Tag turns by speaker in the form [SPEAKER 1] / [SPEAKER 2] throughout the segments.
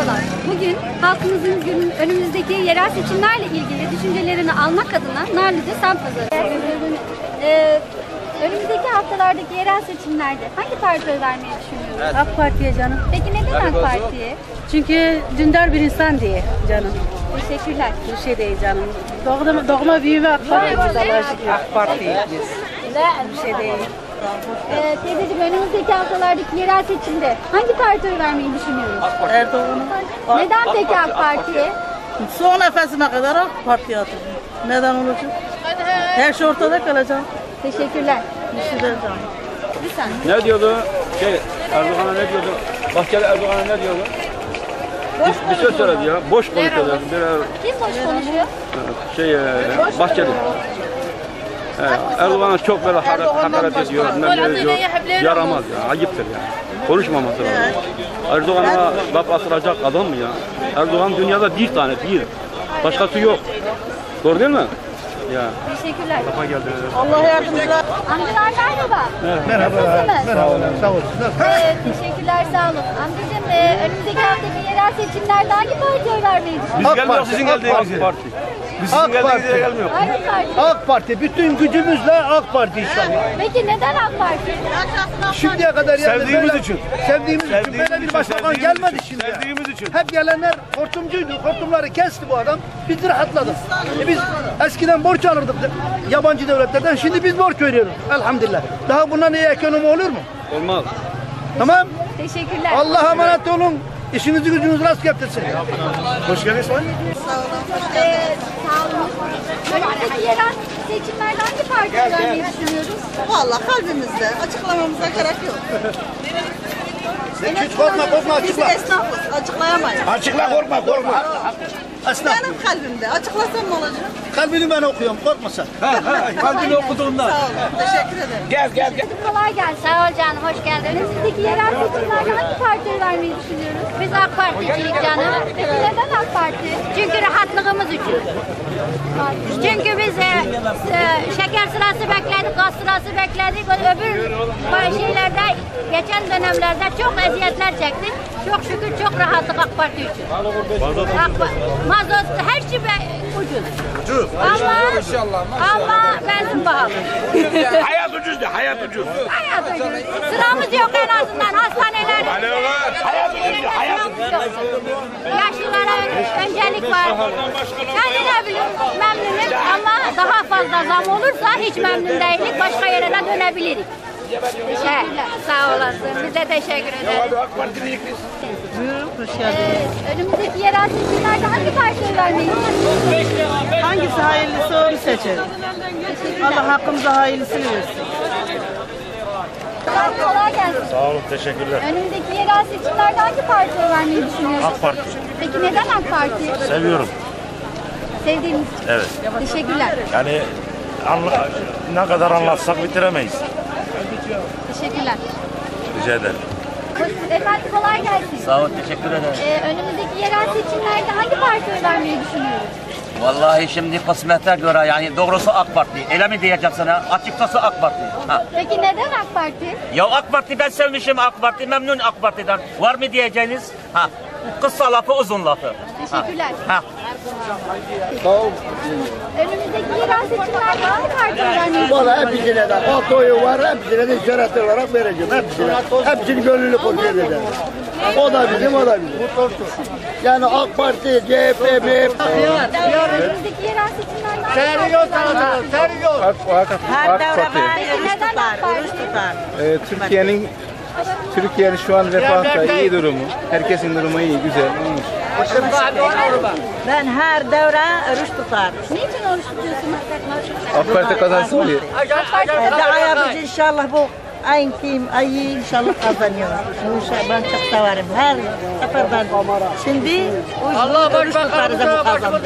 [SPEAKER 1] Merhabalar. Bugün halkımızın gün, önümüzdeki yerel seçimlerle ilgili düşüncelerini almak adına Narlıca Semt Pazarı. Ee, önümüzdeki haftalardaki yerel seçimlerde hangi partiye vermeyi düşünüyoruz?
[SPEAKER 2] AK Parti'ye canım.
[SPEAKER 1] Peki neden AK Parti'ye?
[SPEAKER 2] Çünkü dündar bir insan diye canım.
[SPEAKER 1] Teşekkürler.
[SPEAKER 2] Bir şey değil canım. Doğma, doğma büyüme AK şükür.
[SPEAKER 3] AK Parti'yiz.
[SPEAKER 2] Bir şey değil.
[SPEAKER 1] Ee, teyzeciğim önümüzdeki haftalardaki yerel seçimde hangi partiye vermeyi düşünüyoruz?
[SPEAKER 2] Erdoğan'ı
[SPEAKER 1] Neden peki AK Parti'ye?
[SPEAKER 2] son nefesine kadar AK Parti'ye atacağım. Neden olacak? Her şey ortada kalacak.
[SPEAKER 1] Teşekkürler.
[SPEAKER 2] Bir değil canım.
[SPEAKER 1] Lütfen.
[SPEAKER 4] Ne diyordu? Şey, Erdoğan'a ne diyordu? Bahçeli Erdoğan'a ne diyordu? Bir, bir şey söyledi ya. Boş konuşuyordu. Bir,
[SPEAKER 1] Kim boş konuşuyor?
[SPEAKER 4] şey, e, Bahçeli. Erdoğan'a çok böyle hakaret, ediyor. ne diyor. Yaramaz ya. Ayıptır ya. Konuşmaması lazım. Erdoğan'a laf atılacak adam mı ya? Erdoğan dünyada bir tane, bir. Başkası yok. Doğru değil mi? Ya.
[SPEAKER 1] Teşekkürler.
[SPEAKER 4] Kafa geldi.
[SPEAKER 2] Allah yardımcılar.
[SPEAKER 1] Amcalar merhaba. Merhaba. Nasılsınız? Sağ olun. Sağ olun. Ee, teşekkürler sağ olun. Amcacığım e, önümüzdeki haftaki yerel seçimlerde hangi partiye vermeyi düşünüyorsunuz?
[SPEAKER 4] Biz gelmiyoruz sizin geldiğiniz parti. Biz sizin geldiğiniz yere gelmiyoruz.
[SPEAKER 1] Hangi parti?
[SPEAKER 5] AK Parti bütün gücümüzle AK Parti inşallah.
[SPEAKER 1] Peki neden AK Parti?
[SPEAKER 5] Şimdiye kadar yani
[SPEAKER 4] Sevdiğimiz
[SPEAKER 5] böyle-
[SPEAKER 4] için.
[SPEAKER 5] Sevdiğimiz için
[SPEAKER 4] Sevdiğimiz
[SPEAKER 5] böyle bir
[SPEAKER 4] için,
[SPEAKER 5] başbakan
[SPEAKER 4] sevdiğimiz
[SPEAKER 5] gelmedi
[SPEAKER 4] için,
[SPEAKER 5] şimdi.
[SPEAKER 4] sevdiğimiz için.
[SPEAKER 5] Hep gelenler hortumcuydu. Hortumları kesti bu adam. Biz rahatladık. E biz eskiden borç alırdık yabancı devletlerden. Şimdi biz borç veriyoruz. Elhamdülillah. Daha bundan iyi ekonomi olur mu?
[SPEAKER 4] Olmaz.
[SPEAKER 5] Tamam.
[SPEAKER 1] Teşekkürler.
[SPEAKER 5] Allah'a emanet olun. İşinizi gücünüzü rast getirsin.
[SPEAKER 4] Hoş geldiniz.
[SPEAKER 1] Ee, sağ olun. Önümüzdeki yerel seçimlerde hangi partiye vermeyi düşünüyoruz?
[SPEAKER 6] Vallahi kalbimizde. Açıklamamıza gerek yok.
[SPEAKER 5] Hiç korkma korkma
[SPEAKER 6] Biz
[SPEAKER 5] açıkla.
[SPEAKER 6] esnafız. Açıklayamayız.
[SPEAKER 5] Açıkla korkma korkma. Esnaf.
[SPEAKER 6] Benim kalbimde. Açıklasam ne olacak?
[SPEAKER 5] Kalbini ben okuyorum korkma sen.
[SPEAKER 4] Kalbini okuduğumda.
[SPEAKER 6] Sağ olun. Teşekkür ederim.
[SPEAKER 1] Kolay gelsin. Sağ ol canım. Hoş geldin. Önümüzdeki yerel seçimlerde hangi partiye vermeyi düşünüyoruz?
[SPEAKER 7] Biz AK Particilik canım.
[SPEAKER 1] Peki neden AK Parti?
[SPEAKER 7] Çünkü rahatlığımız için. Çünkü biz e, e, şeker sırası bekledik, sırası bekledik. Öbür şeylerde geçen dönemlerde çok eziyetler çektik. Çok şükür çok rahatlık AK Parti için. AK mazot her şey be, ucuz. Ucuz. Ama, ama benzin pahalı.
[SPEAKER 4] Hayat ucuz de, hayat ucuz.
[SPEAKER 7] Hayat ucuz. Sıramız yok en hastaneler.
[SPEAKER 4] Hayat ucuz de, hayat
[SPEAKER 7] Yaşlılara öncelik var. Yani ne bileyim memnunum ama daha fazla zam olursa hiç memnun değilik. Başka yere de dönebiliriz. Şey, sağ olasın. Biz de teşekkür ederiz.
[SPEAKER 1] Ee, önümüzdeki yerel seçimlerde hangi partiye vermeyi düşünüyoruz?
[SPEAKER 2] Hangisi hayırlısı onu seçelim. Allah hakkımıza hayırlısını versin.
[SPEAKER 1] Kolay- Kolay gelsin.
[SPEAKER 4] Sağ olun, teşekkürler.
[SPEAKER 1] Önümüzdeki yerel seçimlerde hangi partiye vermeyi düşünüyoruz?
[SPEAKER 4] AK Parti.
[SPEAKER 1] Peki neden AK Parti?
[SPEAKER 4] Seviyorum.
[SPEAKER 1] Sevdiğiniz için.
[SPEAKER 4] Evet.
[SPEAKER 1] Teşekkürler.
[SPEAKER 4] Yani anla, ne kadar anlatsak bitiremeyiz.
[SPEAKER 1] Teşekkürler.
[SPEAKER 4] Rica ederim.
[SPEAKER 1] Efendim kolay gelsin.
[SPEAKER 8] Sağ ol, teşekkür ederim.
[SPEAKER 1] Ee, önümüzdeki yerel seçimlerde hangi partiye vermeyi düşünüyoruz?
[SPEAKER 8] Vallahi şimdi kısmete göre yani doğrusu AK Parti. Öyle mi diyeceğim sana? Açıkçası AK Parti. Ha.
[SPEAKER 1] Peki neden AK Parti?
[SPEAKER 8] Ya AK Parti ben sevmişim AK Parti, memnun AK Parti'den. Var mı diyeceğiniz? Ha. Kısa lafı uzun lafı. Ha.
[SPEAKER 1] Teşekkürler.
[SPEAKER 8] Ha.
[SPEAKER 1] Önümüzdeki yerel seçimlerde hangi partiye vermeyi
[SPEAKER 5] Valla hepsine de otoyu var, hepsine de işaret olarak vereceğim. Hepsine. Hepsini gönüllü kontrol ederim. O da bizim, o da bizim. Yani AK Parti, CHP, MHP.
[SPEAKER 1] Önümüzdeki yerel seçimlerde hangi partiye vermeyi
[SPEAKER 3] Her devre var,
[SPEAKER 1] Peki
[SPEAKER 3] oruç
[SPEAKER 1] neden
[SPEAKER 3] tutar,
[SPEAKER 1] AK Parti?
[SPEAKER 9] Ee, Türkiye'nin Türkiye'nin şu an refahta iyi durumu. Herkesin durumu iyi, güzel. olmuş.
[SPEAKER 3] Ben her devre oruç tutar.
[SPEAKER 1] Niçin oruç tutuyorsunuz?
[SPEAKER 9] AK Parti kazansın diye.
[SPEAKER 1] AK Parti
[SPEAKER 3] biz inşallah bu ayın kim ayı inşallah kazanıyor. Bu şey ben çok severim. Her seferden. Şimdi Allah oruç tutarız bu kazanır.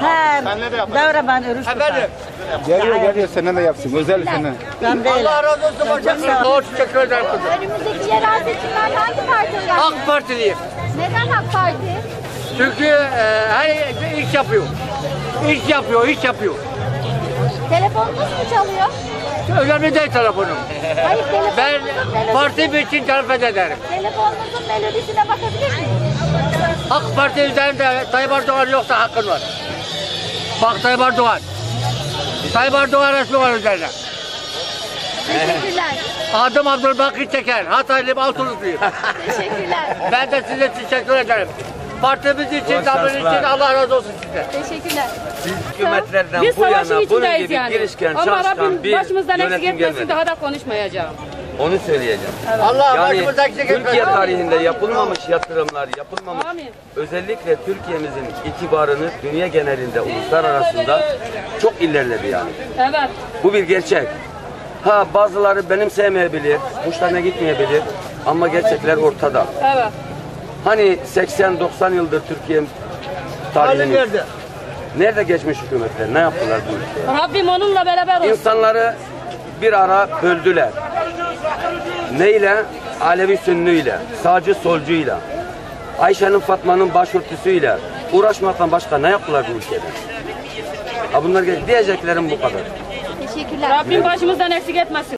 [SPEAKER 3] Her devre ben oruç tutarım.
[SPEAKER 9] Geliyor geliyor sene de yapsın. Özel sene.
[SPEAKER 3] Ben de Allah razı olsun başkanım.
[SPEAKER 1] Önümüzdeki yerel seçimlerde hangi vermeyi
[SPEAKER 10] AK Partiliyim.
[SPEAKER 1] Neden AK Parti?
[SPEAKER 10] Çünkü e, her iş yapıyor. İş yapıyor, iş yapıyor.
[SPEAKER 1] Telefonunuz mu çalıyor?
[SPEAKER 10] Önemli değil telefonum.
[SPEAKER 1] Hayır telefonunuzun
[SPEAKER 10] Ben partim için tarif ederim.
[SPEAKER 1] Telefonunuzun melodisine bakabilir miyim?
[SPEAKER 10] AK Parti üzerinde Tayyip Erdoğan yoksa hakkın var. Bak Tayyip Erdoğan. Tayyip Erdoğan resmi var üzerinde.
[SPEAKER 1] Teşekkürler.
[SPEAKER 10] Adım Abdülbakir Çeker. Hataylıyım, Altınlıklıyım.
[SPEAKER 1] Teşekkürler.
[SPEAKER 10] ben de size teşekkür ederim. Partimiz için, tavrınız için Allah razı olsun size.
[SPEAKER 1] Teşekkürler.
[SPEAKER 11] hükümetlerden
[SPEAKER 12] Biz
[SPEAKER 11] bu yana
[SPEAKER 12] savaşın
[SPEAKER 11] bunun gibi
[SPEAKER 12] yani.
[SPEAKER 11] girişken
[SPEAKER 12] Ama
[SPEAKER 11] çalışkan
[SPEAKER 12] Rabbim
[SPEAKER 11] bir
[SPEAKER 12] başımızdan eksik etmesin daha da konuşmayacağım.
[SPEAKER 11] Onu söyleyeceğim.
[SPEAKER 10] Allah
[SPEAKER 11] Yani Türkiye tarihinde yapılmamış yatırımlar, yapılmamış
[SPEAKER 12] Amin.
[SPEAKER 11] özellikle Türkiye'mizin itibarını dünya genelinde uluslararasında çok ilerledi yani.
[SPEAKER 12] Evet.
[SPEAKER 11] Bu bir gerçek. Ha bazıları benimseyemeyebilir, hoşlarına gitmeyebilir ama gerçekler ortada.
[SPEAKER 12] Evet.
[SPEAKER 11] Hani 80-90 yıldır Türkiye tarihini
[SPEAKER 10] nerede?
[SPEAKER 11] nerede geçmiş hükümetler, ne yaptılar bu ülkeye?
[SPEAKER 12] Rabbim onunla beraber olsun.
[SPEAKER 11] İnsanları bir ara böldüler. Neyle? Alevi Sünnüyle, sağcı solcuyla, Ayşe'nin Fatma'nın başörtüsüyle uğraşmaktan başka ne yaptılar bu ülkede? Ha bunlar diyeceklerim bu kadar.
[SPEAKER 1] Teşekkürler.
[SPEAKER 12] Rabbim başımızdan eksik etmesin.